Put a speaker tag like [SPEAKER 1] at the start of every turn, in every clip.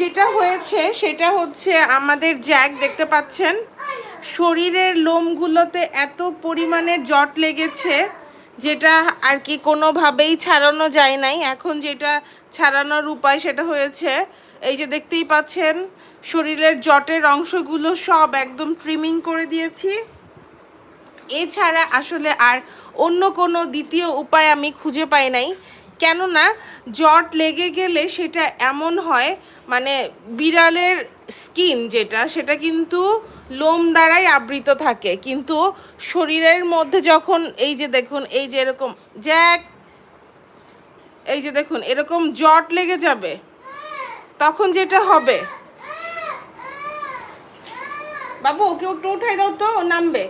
[SPEAKER 1] যেটা হয়েছে সেটা হচ্ছে আমাদের জ্যাক দেখতে পাচ্ছেন। শরীরের লোমগুলোতে এত পরিমাণে জট লেগেছে যেটা আর কি কোনোভাবেই ছাড়ানো যায় নাই। এখন যেটা ছাড়ানোর উপায় সেটা হয়েছে, এই যে দেখতেই পাচ্ছেন, শরীরের জটের অংশগুলো সব একদম ট্রিমিং করে দিয়েছি। এছাড়া আসলে আর অন্য কোনো দ্বিতীয় উপায় আমি খুঁজে পাই নাই। কেননা জট লেগে গেলে সেটা এমন হয় মানে বিড়ালের স্কিন যেটা, সেটা কিন্তু লোম দ্বারাই আবৃত থাকে। কিন্তু শরীরের মধ্যে যখন এই যে দেখুন, এই যে এরকম, জ্যাক, এই যে দেখুন, এরকম জট লেগে যাবে, তখন যেটা হবে? বাবু, ওকে একটু উঠাই দাও তো নামবে।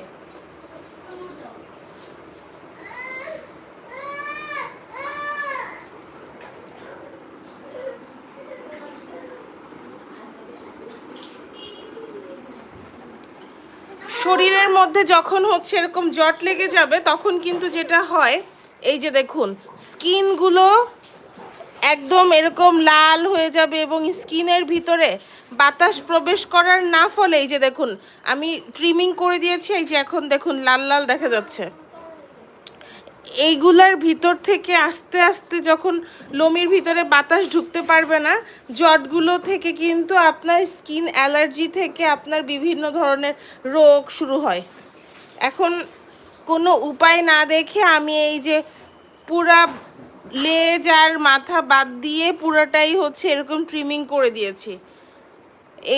[SPEAKER 1] শরীরের মধ্যে যখন হচ্ছে এরকম জট লেগে যাবে, তখন কিন্তু যেটা হয়, এই যে দেখুন, স্কিনগুলো একদম এরকম লাল হয়ে যাবে এবং স্কিনের ভিতরে বাতাস প্রবেশ করার না ফলে, এই যে দেখুন, আমি ট্রিমিং করে দিয়েছি, এই যে এখন দেখুন, লাল লাল দেখা যাচ্ছে। এইগুলার ভিতর থেকে আস্তে আস্তে যখন লোমের ভিতরে বাতাস ঢুকতে পারবে না, জটগুলো থেকে কিন্তু আপনার স্কিন অ্যালার্জি থেকে আপনার বিভিন্ন ধরনের রোগ শুরু হয়। এখন কোনো উপায় না দেখে আমি এই যে পুরা লেজ আর মাথা বাদ দিয়ে পুরাটাই হচ্ছে এরকম ট্রিমিং করে দিয়েছি।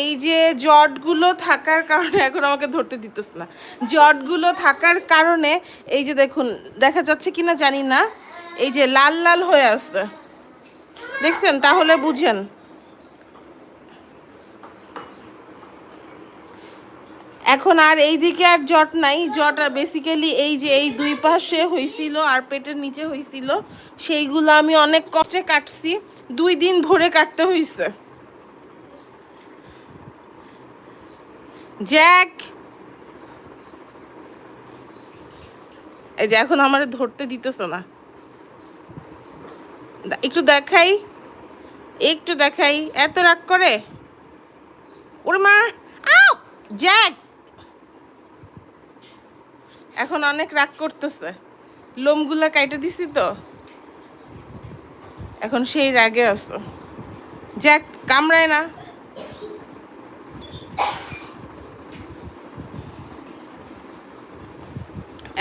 [SPEAKER 1] এই যে জটগুলো থাকার কারণে এখন আমাকে ধরতে দিতেছে না। জটগুলো থাকার কারণে এই যে দেখুন, দেখা যাচ্ছে কিনা জানি না, এই যে লাল লাল হয়ে আসছে দেখছেন? তাহলে বুঝেন। এখন আর এই দিকে আর জট নাই। জট বেসিক্যালি এই যে এই দুই পাশে হয়েছিল আর পেটের নিচে হয়েছিল সেইগুলো আমি অনেক কষ্টে কাটছি। দুই দিন ভরে কাটতে হয়েছে জ্যাক! এই যে এখন আমার ধরতে দিতেছে না। একটু দেখাই। একটু দেখাই। এত রাগ করে? ওরে মা! আউ! জ্যাক! এখন অনেক রাগ করতেছে। লোমগুলা কাইটে দিছি তো। এখন সেই রাগে আসতো জ্যাক, কামড়ায় না।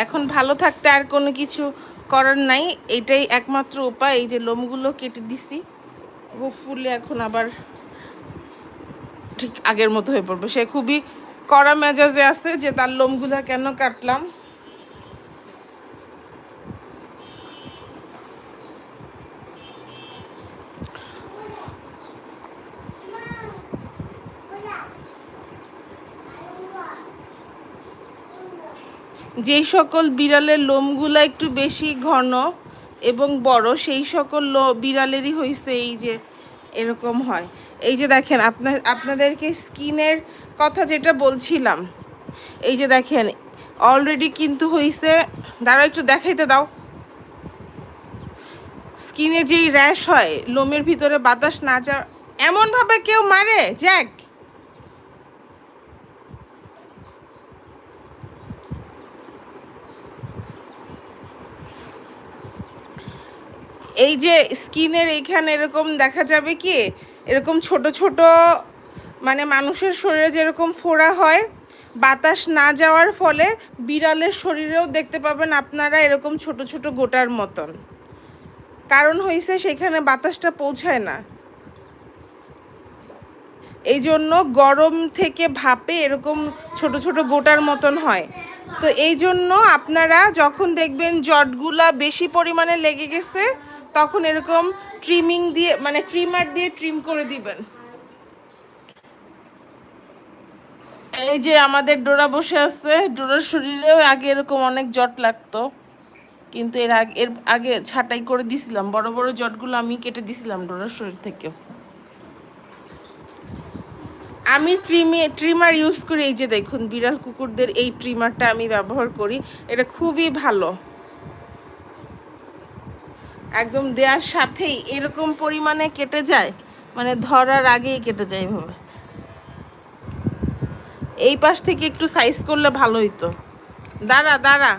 [SPEAKER 1] এখন ভালো থাকতে আর কোনো কিছু করার নাই। এটাই একমাত্র উপায়, এই যে লোমগুলো কেটে দিছি। ফুলে এখন আবার ঠিক আগের মতো হয়ে পড়বে। সে খুবই কড়া মেজাজে আছে যে তার লোমগুলো কেন কাটলাম। যেই সকল বিড়ালের লোমগুলো একটু বেশি ঘন এবং বড়, সেই সকল লো বিড়ালেরই হয়েছে এই যে এরকম হয়। এই যে দেখেন আপনার আপনাদেরকে স্কিনের কথা যেটা বলছিলাম, এই যে দেখেন অলরেডি কিন্তু হয়েছে দাঁড়াও একটু দেখাইতে দাও। স্কিনে যেই র্যাশ হয়, লোমের ভিতরে বাতাস না যা এমনভাবে কেউ মারে, জ্যাক। এই যে স্কিনের এইখানে এরকম দেখা যাবে কি, এরকম ছোট ছোট মানে মানুষের শরীরে যেরকম ফোড়া হয়, বাতাস না যাওয়ার ফলে বিড়ালের শরীরেও দেখতে পাবেন আপনারা এরকম ছোট ছোট গোটার মতন। কারণ হয়েছে সেখানে বাতাসটা পৌঁছায় না। এই জন্য গরম থেকে ভাপে এরকম ছোট ছোট গোটার মতন হয়। তো এই জন্য আপনারা যখন দেখবেন জটগুলা বেশি পরিমাণে লেগে গেছে তখন এরকম ট্রিমিং দিয়ে মানে ট্রিমার দিয়ে ট্রিম করে দিবেন। এই যে আমাদের ডোরা বসে আছে, ডোরার শরীরেও আগে এরকম অনেক জট লাগতো। কিন্তু এর আগে এর আগে ছাঁটাই করে দিছিলাম, বড় বড় জটগুলো আমি কেটে দিছিলাম ডোরার শরীর থেকেও। আমি ট্রিমে ট্রিমার ইউজ করি, এই যে দেখুন, বিড়াল কুকুরদের এই ট্রিমারটা আমি ব্যবহার করি, এটা খুবই ভালো। একদম দেওয়ার সাথেই এরকম পরিমাণে কেটে যায় মানে ধরার আগেই কেটে যায় এইভাবে। এই পাশ থেকে একটু সাইজ করলে ভালো হইতো। দাঁড়া দাঁড়া।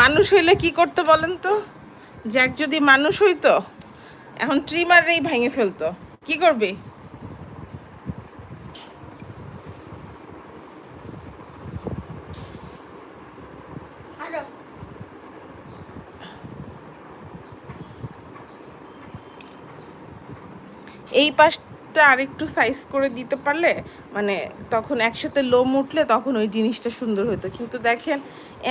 [SPEAKER 1] মানুষ হইলে কি করতে বলেন তো? জ্যাক যদি মানুষ হইতো, এখন ট্রিমারেই ভেঙে ফেলতো। কি করবি? এই পাশটা আরেকটু সাইজ করে দিতে পারলে মানে তখন একসাথে লোম উঠলে তখন ওই জিনিসটা সুন্দর হতো। কিন্তু দেখেন,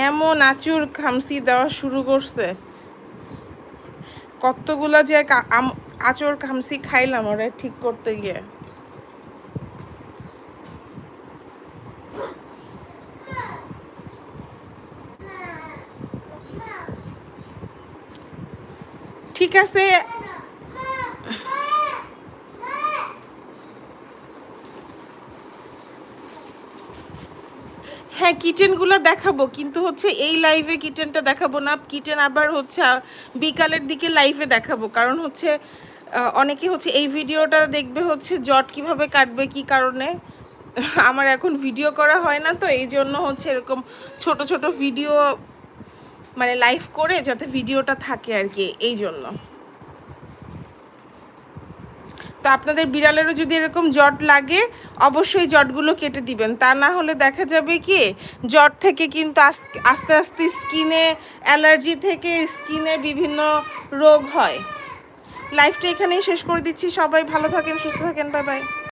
[SPEAKER 1] এমন আঁচুর খামসি দেওয়া শুরু করছে। কতগুলা যে আঁচড় খামসি খাইলাম ওরা ঠিক করতে গিয়ে। ঠিক আছে হ্যাঁ কিচেনগুলো দেখাবো, কিন্তু হচ্ছে এই লাইভে কিচেনটা দেখাবো না। কিচেন আবার হচ্ছে বিকালের দিকে লাইভে দেখাবো। কারণ হচ্ছে অনেকে হচ্ছে এই ভিডিওটা দেখবে হচ্ছে জট কীভাবে কাটবে, কি কারণে? আমার এখন ভিডিও করা হয় না তো, এই জন্য হচ্ছে এরকম ছোট ছোট ভিডিও মানে লাইভ করে যাতে ভিডিওটা থাকে আর কি, এই জন্য। তো আপনাদের বিড়ালেরও যদি এরকম জট লাগে, অবশ্যই জটগুলো কেটে দিবেন। তা না হলে দেখা যাবে কি, জট থেকে কিন্তু আস্তে আস্তে স্কিনে অ্যালার্জি থেকে স্কিনে বিভিন্ন রোগ হয়। লাইফটা এখানেই শেষ করে দিচ্ছি। সবাই ভালো থাকেন, সুস্থ থাকেন। Bye bye